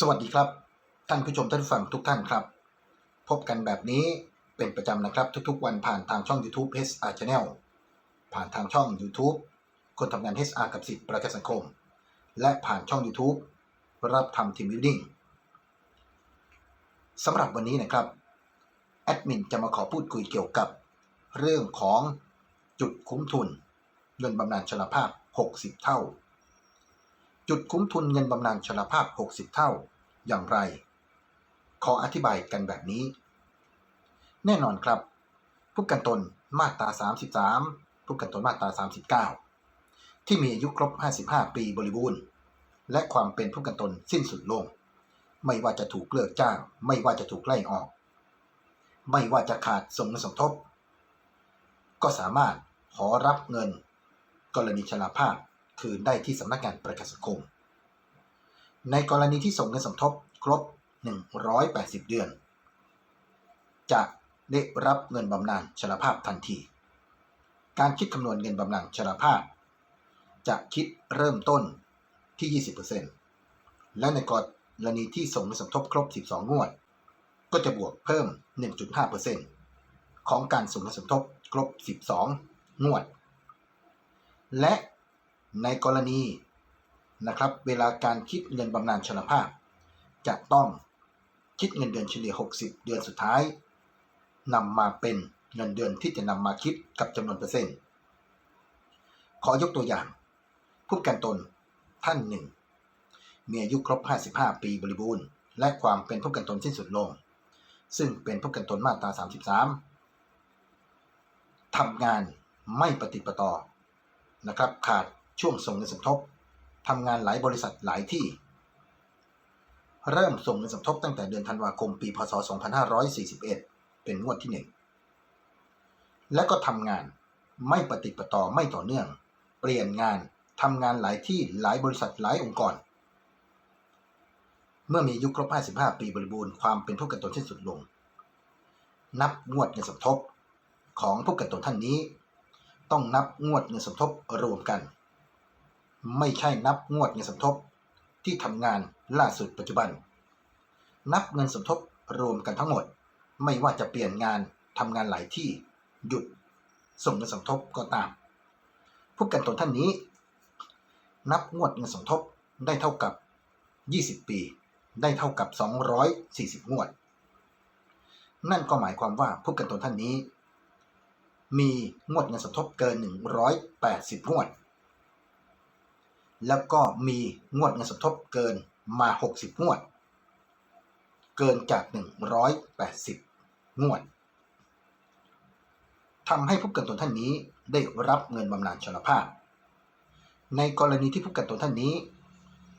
สวัสดีครับ ท่านผู้ชมท่านผู้ฟังทุกท่านครับ พบกันแบบนี้เป็นประจำนะครับทุกๆ วันผ่านทางช่อง YouTube HR Channel ผ่านทางช่อง YouTube คนทำงาน HR กับสิทธิประกันสังคม และผ่านช่อง YouTube รับทำทีมบิวดิ้งสำหรับวันนี้นะครับแอดมินจะมาขอพูดคุยเกี่ยวกับ เรื่องของจุดคุ้มทุน เงินบำนาญชราภาพ 60 เท่า จุดคุ้มทุนเงินบำนาญชราภาพ 60 เท่า อย่างไร ขออธิบายกันแบบนี้ แน่นอนครับ ผู้กันตนมาตรา 33 ผู้กันตนมาตรา 39 ที่มีอายุครบ 55 ปีบริบูรณ์ และความเป็นผู้กันตนสิ้นสุดลง ไม่ว่าจะถูกเลิกจ้าง ไม่ว่าจะถูกไล่ออก ไม่ว่าจะขาดส่งเงินสมทบ ก็สามารถขอรับเงิน กรณีชราภาพ คืนได้ที่สำนักงานประกันสังคม ในกรณีที่ส่งเงินสมทบครบ 180 เดือน จะได้รับเงินบำนาญชราภาพทันที การคิดคำนวณเงินบำนาญชราภาพ จะคิดเริ่มต้นที่ 20%และในกรณีที่ส่งเงินสมทบครบ 12 งวด ก็จะบวกเพิ่ม 1.5%ของการส่งเงินสมทบครบ 12 งวด และ ในกรณีนะครับเวลาการคิดเงินบำนาญชราภาพ จะต้องคิดเงินเดือนเฉลี่ย 60 เดือนสุดท้ายนำมาเป็นเงินเดือนที่จะนำมาคิดกับจำนวนเปอร์เซ็นต์ ขอยกตัวอย่าง ผู้กันตนท่านหนึ่งมีอายุครบ 55 ปีบริบูรณ์ และความเป็นผู้กันตนสิ้นสุดลง ซึ่งเป็นผู้กันตนมาตรา 33ทำงานไม่ปฏิปต่อนะครับขาด ช่วงส่งเงินสมทบทำงานหลายบริษัทหลายที่ เริ่มส่งเงินสมทบตั้งแต่เดือนธันวาคมปีพศ 2541 เป็นงวดที่ 1 และก็ทำงานไม่ปฏิดปะต่อไม่ต่อเนื่อง เปลี่ยนงานทำงานหลายที่หลายบริษัทหลายองค์กร เมื่อมียุครบ 55 ปีบริบูรณ์ความเป็นผู้ประกันตนสิ้นสุดลง นับงวดเงินสมทบของผู้ประกันตนท่านนี้ ต้องนับงวดเงินสมทบรวมกัน ไม่ใช่นับงวดเงินสมทบที่ทำงานล่าสุดปัจจุบัน นับเงินสมทบรวมกันทั้งหมด ไม่ว่าจะเปลี่ยนงานทำงานหลายที่ หยุด ส่งเงินสมทบก็ตามผู้กันตนท่านนี้ นับงวดเงินสมทบได้เท่ากับ 20 ปี ได้เท่ากับ 240 งวด นั่นก็หมายความว่าผู้กันตนท่านนี้ มีงวดเงินสมทบเกิน 180 งวด แล้วก็มีงวดเงินสมทบเกินมา 60 งวด เกินจาก 180 งวดทำให้ผู้กันตนท่านนี้ได้รับเงินบำนาญชราภาพ ในกรณีที่ผู้กันตนท่านนี้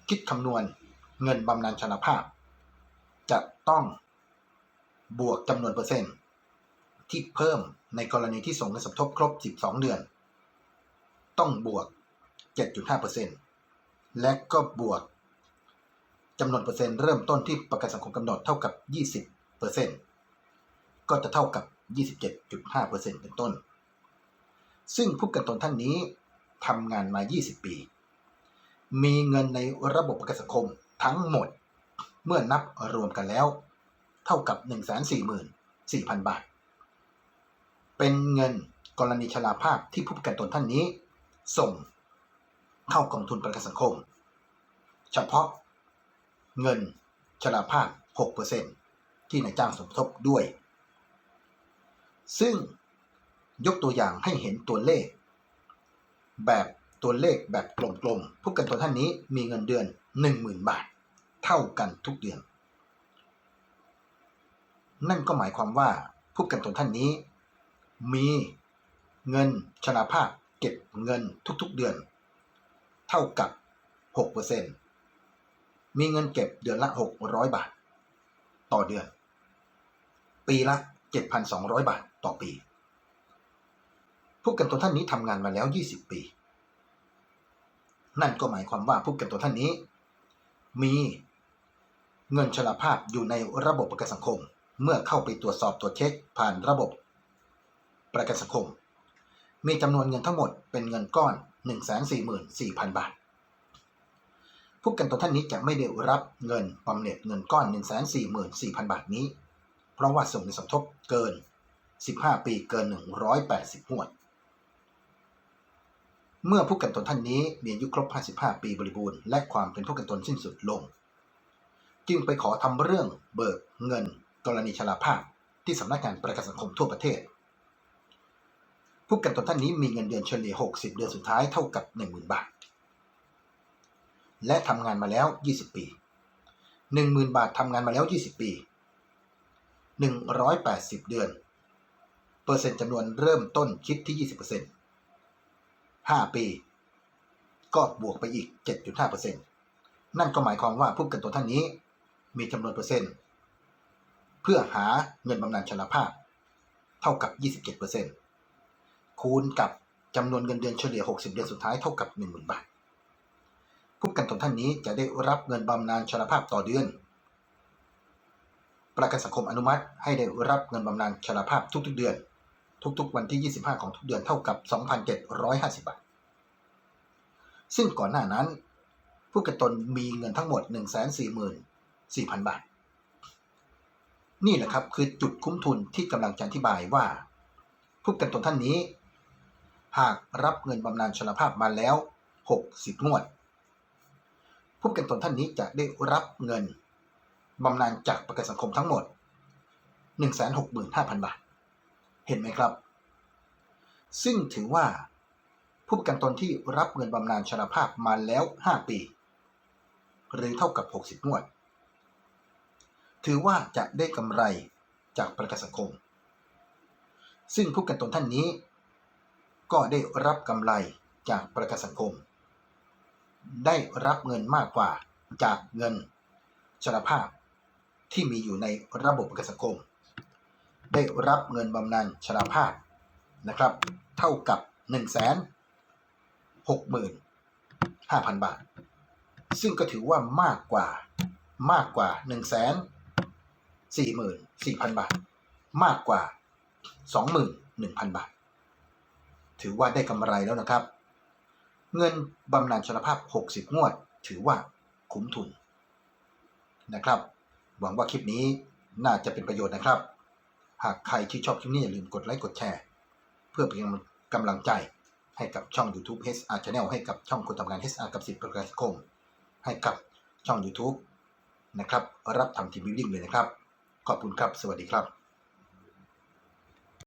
คิดคำนวณเงินบำนาญชราภาพ จะต้องบวกจำนวนเปอร์เซ็นต์ ที่เพิ่มในกรณีที่ส่งเงินสมทบครบ 12 เดือน ต้องบวก 7.5% และก็บวกจำนวนเปอร์เซ็นต์เริ่มต้นที่ประกันสังคมกำหนดเท่ากับ 20%ก็จะเท่ากับ 27.5%เป็นต้น ซึ่งผู้กันตนท่านนี้ทำงานมา 20 ปี มีเงินในระบบประกันสังคมทั้งหมด เมื่อนับรวมกันแล้ว เท่ากับ 144,000 บาท เป็นเงินกรณีชราภาพที่ผู้ประกันตนท่านนี้ ส่ง เข้ากองทุนประกันสังคม เฉพาะเงินชราภาพ 6%ที่นายจ้างสมทบด้วย ซึ่งยกตัวอย่างให้เห็นตัวเลข แบบตัวเลขแบบกลมๆ ผู้กันตนท่านนี้มีเงินเดือน 10,000 บาท เท่ากันทุกเดือน นั่นก็หมายความว่าผู้กันตนท่านนี้ มีเงินชราภาพเก็บเงินทุกๆเดือน เท่ากับ 6%มีเงินเก็บเดือนละ 600 บาท ต่อเดือน ปีละ 7,200 บาทต่อปี ผู้กันตนท่านนี้ทำงานมาแล้ว 20 ปี นั่นก็หมายความว่าผู้กันตนท่านนี้ มีเงินชราภาพอยู่ในระบบประกันสังคม เมื่อเข้าไปตรวจสอบตรวจเช็คผ่านระบบ ประกันสังคม มีจำนวนเงินทั้งหมดเป็นเงินก้อน 144,000 บาท ผู้กันตนท่านนี้จะไม่ได้รับเงินบำเหน็จเงินก้อน 144,000 บาทนี้ เพราะว่าส่งในสมทบเกิน 15 ปีเกิน 180งวด เมื่อผู้กันตนท่านนี้มีอายุครบ 55 ปีบริบูรณ์และความเป็นผู้กันตนสิ้นสุดลง จึงไปขอทำเรื่องเบิกเงินกรณีชราภาพที่สำนักงานประกันสังคมทั่วประเทศ ผู้กันตนท่านนี้มีเงินเดือนเฉลี่ย 60 เดือนสุดท้ายเท่ากับ 10,000 บาท และทำงานมาแล้ว 20 ปี 10,000 บาททำงานมาแล้ว 20 ปี 180 เดือน เปอร์เซ็นต์จำนวนเริ่มต้นคิดที่ 20% 5 ปี ก็บวกไปอีก 7.5%นั่นก็หมายความว่าผู้กันตนท่านนี้ มีจำนวนเปอร์เซ็นต์ เพื่อหาเงินบำนาญชราภาพ เท่ากับ 27% คูณกับจำนวนเงินเดือนเฉลี่ย 60 เดือนสุดท้ายเท่ากับ 10,000 บาท ผู้ประกันตนท่านนี้จะได้รับเงินบำนาญชราภาพต่อเดือน ประกันสังคมอนุมัติให้ได้รับเงินบำนาญชราภาพทุกๆเดือน ทุกๆ วันที่ 25 ของทุกเดือนเท่ากับ 2,750 บาท ซึ่งก่อนหน้านั้น ผู้ประกันตนมีเงินทั้งหมด 144,000 บาท นี่แหละครับคือจุดคุ้มทุนที่กำลังจะอธิบายว่า ผู้ประกันตนท่านนี้ หากรับเงินบำนาญชราภาพมาแล้ว 60 งวด ผู้ประกันตนท่านนี้จะได้รับเงินบำนาญจากประกันสังคมทั้งหมด 165,000 บาท เห็นไหมครับ ซึ่งถือว่าผู้ประกันตนที่รับเงินบำนาญชราภาพมาแล้ว 5 ปี หรือเท่ากับ 60 งวด ถือว่าจะได้กำไรจากประกันสังคม ซึ่งผู้ประกันตนท่านนี้ ก็ได้รับกำไรจากประกันสังคม ได้รับเงินมากกว่าจากเงินชราภาพที่มีอยู่ในระบบประกันสังคม ได้รับเงินบำนาญชราภาพนะครับ เท่ากับ 1 6 5 0 0 0 บาท ซึ่งก็ถือว่ามากกว่ามากกว่า 1 4 4 0 0 0 บาท มากกว่า 21,000 บาท ถือว่าได้กำไรแล้วนะครับ เงินบำนาญชราภาพ 60 งวด ถือว่าคุ้มทุนนะครับ หวังว่าคลิปนี้น่าจะเป็นประโยชน์นะครับ หากใครที่ชอบคลิปนี้อย่าลืมกดไลค์กดแชร์ เพื่อเป็นกำลังใจให้กับช่อง YouTube HR Channel ให้กับช่องคนทำงาน HR กับสิทธิประกันสังคม ให้กับช่อง YouTube นะครับ รับทำทีมบิลดิ้งเลยนะครับ ขอบคุณครับ สวัสดีครับ